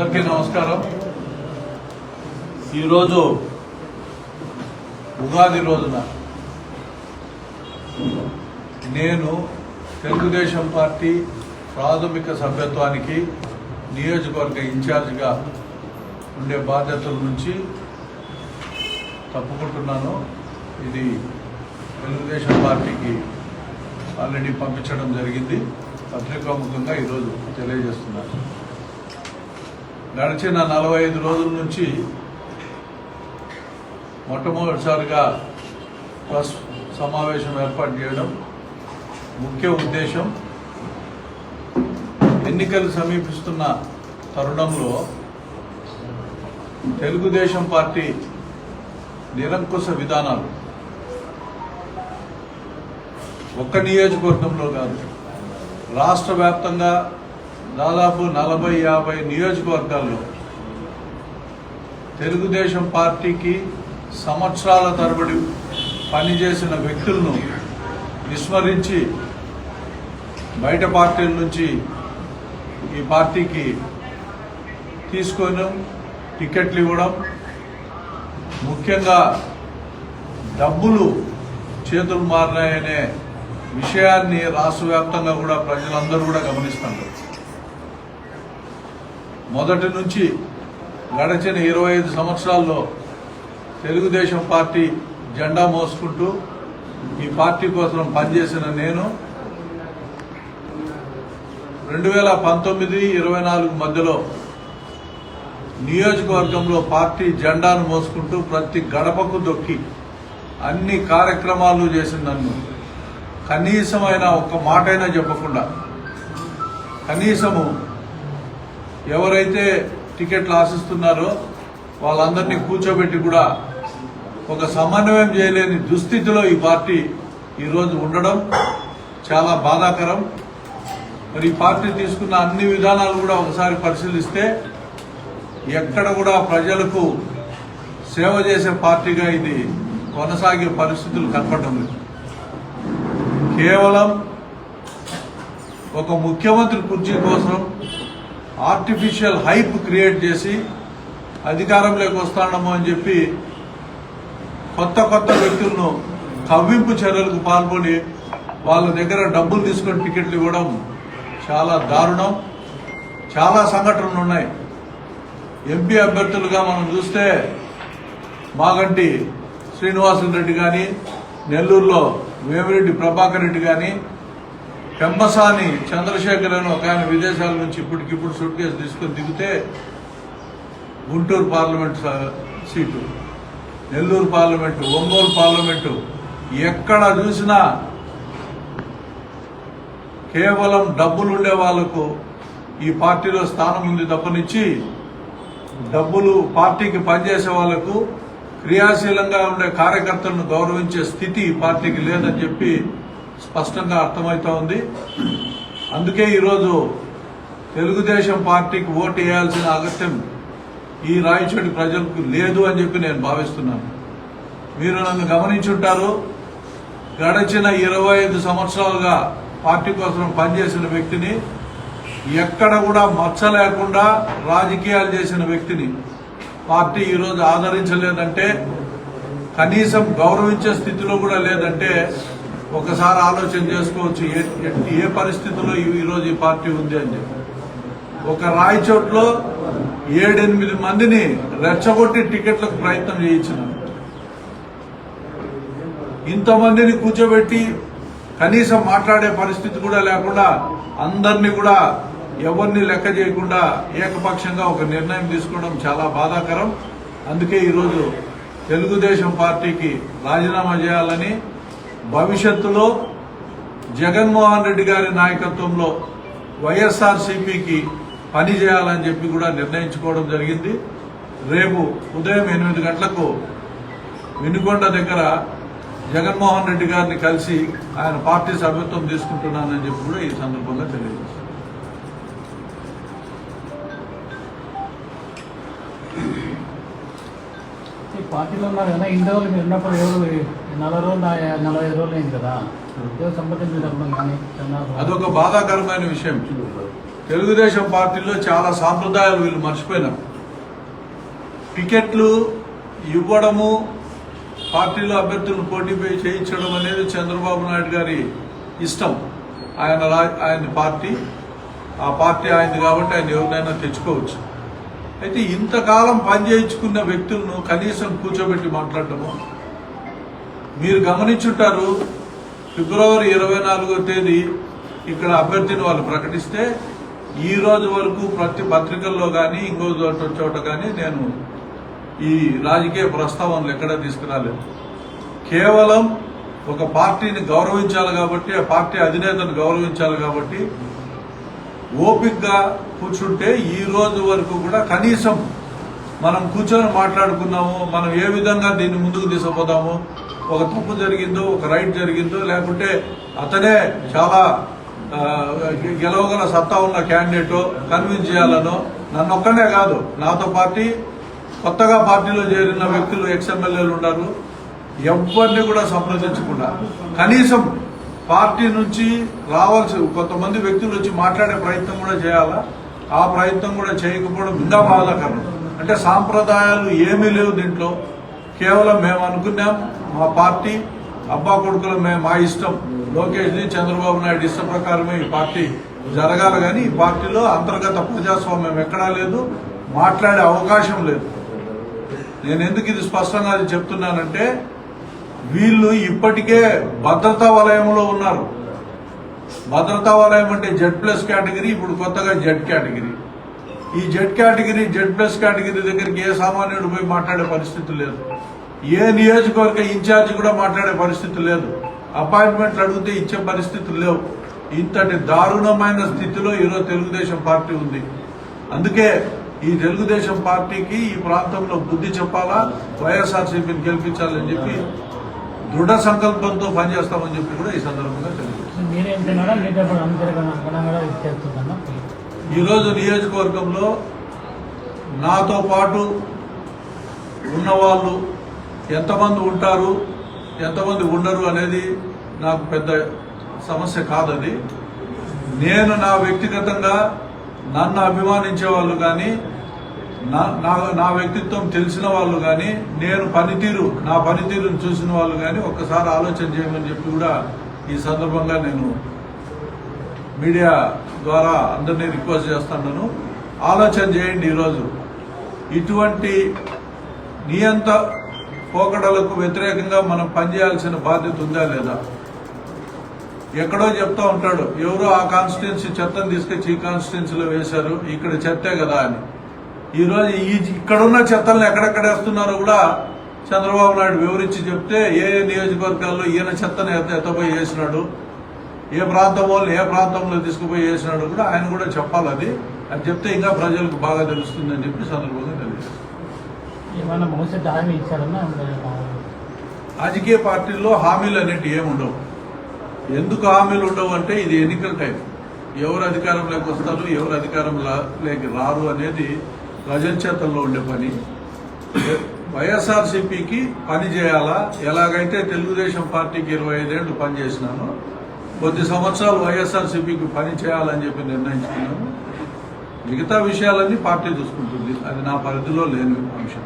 అందరికీ నమస్కారం. ఈరోజు ఉగాది రోజున నేను తెలుగుదేశం పార్టీ ప్రాథమిక సభ్యత్వానికి నియోజకవర్గ ఇన్ఛార్జిగా ఉండే బాధ్యతల నుంచి తప్పుకుంటున్నాను. ఇది తెలుగుదేశం పార్టీకి ఆల్రెడీ పంపించడం జరిగింది. పత్రికాముఖంగా ఈరోజు తెలియజేస్తున్నాను. గడిచిన నలభై ఐదు రోజుల నుంచి మొట్టమొదటిసారిగా ప్రెస్ సమావేశం ఏర్పాటు చేయడం ముఖ్య ఉద్దేశం. ఎన్నికలు సమీపిస్తున్న తరుణంలో తెలుగుదేశం పార్టీ నిరంకుశ విధానాలు ఒక్క నియోజకవర్గంలో కాదు రాష్ట్ర వ్యాప్తంగా దాదాపు నలభై యాభై నియోజకవర్గాల్లో తెలుగుదేశం పార్టీకి సంవత్సరాల తరబడి పనిచేసిన వ్యక్తులను విస్మరించి బయట పార్టీల నుంచి ఈ పార్టీకి తీసుకొని టికెట్లు ఇవ్వడం ముఖ్యంగా డబ్బులు చేతులు మారినాయనే విషయాన్ని రాష్ట్ర వ్యాప్తంగా కూడా ప్రజలందరూ కూడా గమనిస్తున్నారు. మొదటి నుంచి గడచిన ఇరవై ఐదు సంవత్సరాల్లో తెలుగుదేశం పార్టీ జెండా మోసుకుంటూ ఈ పార్టీ కోసం పనిచేసిన నేను రెండు వేల పంతొమ్మిది ఇరవై నాలుగు మధ్యలో నియోజకవర్గంలో పార్టీ జెండాను మోసుకుంటూ ప్రతి గడపకు దొక్కి అన్ని కార్యక్రమాలు చేసిన నన్ను. కనీసమైన ఒక్క మాటైనా చెప్పకుండా కనీసము ఎవరైతే టికెట్లు ఆశిస్తున్నారో వాళ్ళందరినీ కూర్చోబెట్టి కూడా ఒక సమన్వయం చేయలేని దుస్థితిలో ఈ పార్టీ ఈరోజు ఉండడం చాలా బాధాకరం. మరి ఈ పార్టీ తీసుకున్న అన్ని విధానాలు కూడా ఒకసారి పరిశీలిస్తే ఎక్కడ కూడా ప్రజలకు సేవ చేసే పార్టీగా ఇది కొనసాగే పరిస్థితులు కనపడడం లేదు. కేవలం ఒక ముఖ్యమంత్రి కుర్చీ కోసం ఆర్టిఫిషియల్ హైప్ క్రియేట్ చేసి అధికారంలోకి వస్తాడమో అని చెప్పి కొత్త కొత్త వ్యక్తులను కవ్వింపు చర్యలకు పాల్పడి వాళ్ళ దగ్గర డబ్బులు తీసుకొని టికెట్లు ఇవ్వడం చాలా దారుణం. చాలా సంఘటనలు ఉన్నాయి. ఎంపీ అభ్యర్థులుగా మనం చూస్తే మాగంటి శ్రీనివాసులు రెడ్డి కానీ నెల్లూరులో వేమిరెడ్డి ప్రభాకర్ రెడ్డి కానీ పెంబసాని చంద్రశేఖర్ అని ఒక ఆయన విదేశాల నుంచి ఇప్పటికిప్పుడు సూట్ కేసు తీసుకొని దిగితే Guntur parliament seat. Nellore parliament Ongole parliament ఎక్కడ చూసినా కేవలం డబ్బులు ఉండే వాళ్ళకు ఈ పార్టీలో స్థానం ఉంది తప్పనిచ్చి డబ్బులు పార్టీకి పనిచేసే వాళ్ళకు క్రియాశీలంగా ఉండే కార్యకర్తలను గౌరవించే స్థితి పార్టీకి లేదని చెప్పి స్పష్టంగా అర్థమవుతా ఉంది. అందుకే ఈరోజు తెలుగుదేశం పార్టీకి ఓటు వేయాల్సిన అగత్యం ఈ రాయచోటి ప్రజలకు లేదు అని చెప్పి నేను భావిస్తున్నాను. మీరు నన్ను గమనించుంటారు. గడిచిన ఇరవై ఐదు సంవత్సరాలుగా పార్టీ కోసం పనిచేసిన వ్యక్తిని ఎక్కడ కూడా మచ్చ లేకుండా రాజకీయాలు చేసిన వ్యక్తిని పార్టీ ఈరోజు ఆదరించలేదంటే కనీసం గౌరవించే స్థితిలో కూడా లేదంటే ఒకసారి ఆలోచన చేసుకోవచ్చు ఏ ఏ పరిస్థితుల్లో ఈరోజు ఈ పార్టీ ఉంది అని చెప్పి. ఒక రాయచోట్లో ఏడెనిమిది మందిని రెచ్చగొట్టి టికెట్లకు ప్రయత్నం చేయించిన. ఇంతమందిని కూర్చోబెట్టి కనీసం మాట్లాడే పరిస్థితి కూడా లేకుండా అందరినీ కూడా ఎవరిని లెక్క చేయకుండా ఏకపక్షంగా ఒక నిర్ణయం తీసుకోవడం చాలా బాధాకరం. అందుకే ఈరోజు తెలుగుదేశం పార్టీకి రాజీనామా చేయాలని భవిష్యత్తులో జగన్మోహన్ రెడ్డి గారి నాయకత్వంలో వైఎస్ఆర్సీపీకి పనిచేయాలని పని చేయాలని చెప్పి కూడా నిర్ణయించుకోవడం జరిగింది. రేపు ఉదయం ఎనిమిది గంటలకు వినుకొండ దగ్గర జగన్మోహన్ రెడ్డి గారిని కలిసి ఆయన పార్టీ సభ్యత్వం తీసుకుంటున్నానని చెప్పి కూడా ఈ సందర్భంగా తెలియజేశారు. పార్టీలో ఉన్నారు కదా ఇంతవరకు మీరు ఉన్నప్పుడు ఎవరు నలభై రోజులు నలభై ఐదు రోజులు అయింది కదా. ఎవరు సంప్రదించడం కానీ అదొక బాధాకరమైన విషయం. తెలుగుదేశం పార్టీలో చాలా సాంప్రదాయాలు వీళ్ళు మర్చిపోయినారు. టికెట్లు ఇవ్వడము పార్టీలో అభ్యర్థులను పోటీ చేయించడం అనేది చంద్రబాబు నాయుడు గారి ఇష్టం. ఆయన ఆయన పార్టీ ఆ పార్టీ ఆయనది కాబట్టి ఆయన ఎవరినైనా తెచ్చుకోవచ్చు. అయితే ఇంతకాలం పనిచేయించుకున్న వ్యక్తులను కనీసం కూర్చోబెట్టి మాట్లాడటము మీరు గమనించుంటారు ఫిబ్రవరి ఇరవై నాలుగో తేదీ ఇక్కడ అభ్యర్థిని వాళ్ళు ప్రకటిస్తే ఈ రోజు వరకు ప్రతి పత్రికల్లో కానీ ఇంకో చోట చోట కానీ నేను ఈ రాజకీయ ప్రస్తావనలు ఎక్కడా తీసుకురాలేదు. కేవలం ఒక పార్టీని గౌరవించాలి కాబట్టి ఆ పార్టీ అధినేతను గౌరవించాలి కాబట్టి ఓపికగా కూర్చుంటే ఈ రోజు వరకు కూడా కనీసం మనం కూర్చొని మాట్లాడుకున్నాము మనం ఏ విధంగా దీన్ని ముందుకు తీసుకుపోదాము ఒక తప్పు జరిగిందో ఒక రైట్ జరిగిందో లేకుంటే అతనే చాలా గెలవగల సత్తా ఉన్న క్యాండిడేట్ కన్విన్స్ చేయాలనో నన్ను ఒక్కనే కాదు నాతో పార్టీ కొత్తగా పార్టీలో చేరిన వ్యక్తులు ఎక్స్ఎమ్మెల్యేలు ఉన్నారు. ఎవరిని కూడా సంప్రదించకుండా. కనీసం పార్టీ నుంచి రావాల్సి కొంతమంది వ్యక్తులు వచ్చి మాట్లాడే ప్రయత్నం కూడా చేయాలా? ఆ ప్రయత్నం కూడా చేయకపోవడం ఇంకా బాధాకరం. అంటే సాంప్రదాయాలు ఏమీ లేవు దీంట్లో. కేవలం మేము అనుకున్నాం మా పార్టీ అబ్బా కొడుకులు మేము మా ఇష్టం. లోకేష్ని చంద్రబాబు నాయుడు ఇష్ట ప్రకారమే ఈ పార్టీ జరగాలి కానీ ఈ పార్టీలో అంతర్గత ప్రజాస్వామ్యం ఎక్కడా లేదు మాట్లాడే అవకాశం లేదు. నేను ఎందుకు ఇది స్పష్టంగా చెప్తున్నానంటే వీళ్ళు ఇప్పటికే భద్రతా వలయంలో ఉన్నారు. భద్రతా వలయం అంటే జెడ్ ప్లస్ కేటగిరీ ఇప్పుడు కొత్తగా జెడ్ కేటగిరీ. ఈ Z category Z plus category దగ్గరికి ఏ సామాన్యుడు పోయి మాట్లాడే పరిస్థితి లేదు. ఏ నియోజకవర్గ ఇన్ఛార్జ్ కూడా మాట్లాడే పరిస్థితి లేదు. అపాయింట్మెంట్లు అడిగితే ఇచ్చే పరిస్థితులు లేవు. ఇంతటి దారుణమైన స్థితిలో ఈరోజు తెలుగుదేశం పార్టీ ఉంది. అందుకే ఈ తెలుగుదేశం పార్టీకి ఈ ప్రాంతంలో బుద్ధి చెప్పాలా? వైఎస్ఆర్సీపీని గెలిపించాలని చెప్పి దృఢ సంకల్పంతో పనిచేస్తామని చెప్పి కూడా ఈ సందర్భంగా తెలియజేస్తాం ఈరోజు నియోజకవర్గంలో నాతో పాటు ఉన్నవాళ్ళు ఎంతమంది ఉంటారు ఎంతమంది ఉండరు అనేది నాకు పెద్ద సమస్య కాదది. నేను నా వ్యక్తిగతంగా నన్ను అభిమానించే వాళ్ళు కానీ నా నా నా వ్యక్తిత్వం తెలిసిన వాళ్ళు కానీ నేను పనితీరు నా పనితీరును చూసిన వాళ్ళు కానీ ఒక్కసారి ఆలోచన చేయమని చెప్పి కూడా ఈ సందర్భంగా నేను మీడియా ద్వారా అందరినీ రిక్వెస్ట్ చేస్తున్నాను ఆలోచన చేయండి ఈరోజు. ఇటువంటి నియంత పోకడలకు వ్యతిరేకంగా మనం పనిచేయాల్సిన బాధ్యత ఉందా లేదా? ఎక్కడో చెప్తా ఉంటాడు ఎవరో ఆ కాన్స్టిట్యున్సీ చెత్తను తీసుకొచ్చి ఈ కాన్స్టిట్యున్సీలో వేశారు ఇక్కడ చెత్తే కదా అని. ఈ ఈ ఇక్కడున్న చెత్తలను ఎక్కడెక్కడ వేస్తున్నారో కూడా చంద్రబాబు నాయుడు వివరించి చెప్తే ఏ ఏ నియోజకవర్గాల్లో ఈయన చెత్తను ఎత్త ఎత్తపోయి వేసినాడు ఏ ప్రాంతం వాళ్ళు ఏ ప్రాంతంలో తీసుకుపోయి వేసినాడు కూడా ఆయన కూడా చెప్పాలి అది. అది చెప్తే ఇంకా ప్రజలకు బాగా తెలుస్తుందని చెప్పి సందర్భంగా తెలియజేస్తాను. ఇచ్చారన్నా రాజకీయ పార్టీల్లో హామీలు అనేటివి ఏమి ఉండవు. ఎందుకు హామీలు ఉండవు అంటే ఇది ఎన్నికల టైం. ఎవరు అధికారంలోకి వస్తారు ఎవరు అధికారంలోకి రారు అనేది ప్రజల చేతల్లో ఉండే పని. వైఎస్ఆర్సీపీకి పని చేయాలా? ఎలాగైతే తెలుగుదేశం పార్టీకి ఇరవై ఐదేళ్ళు పనిచేసినానో కొద్ది సంవత్సరాలు వైఎస్ఆర్సీపీకి పని చేయాలని చెప్పి నిర్ణయించుకున్నాను మిగతా విషయాలన్నీ పార్టీ చూసుకుంటుంది. అది నా పరిధిలో లేని అంశం.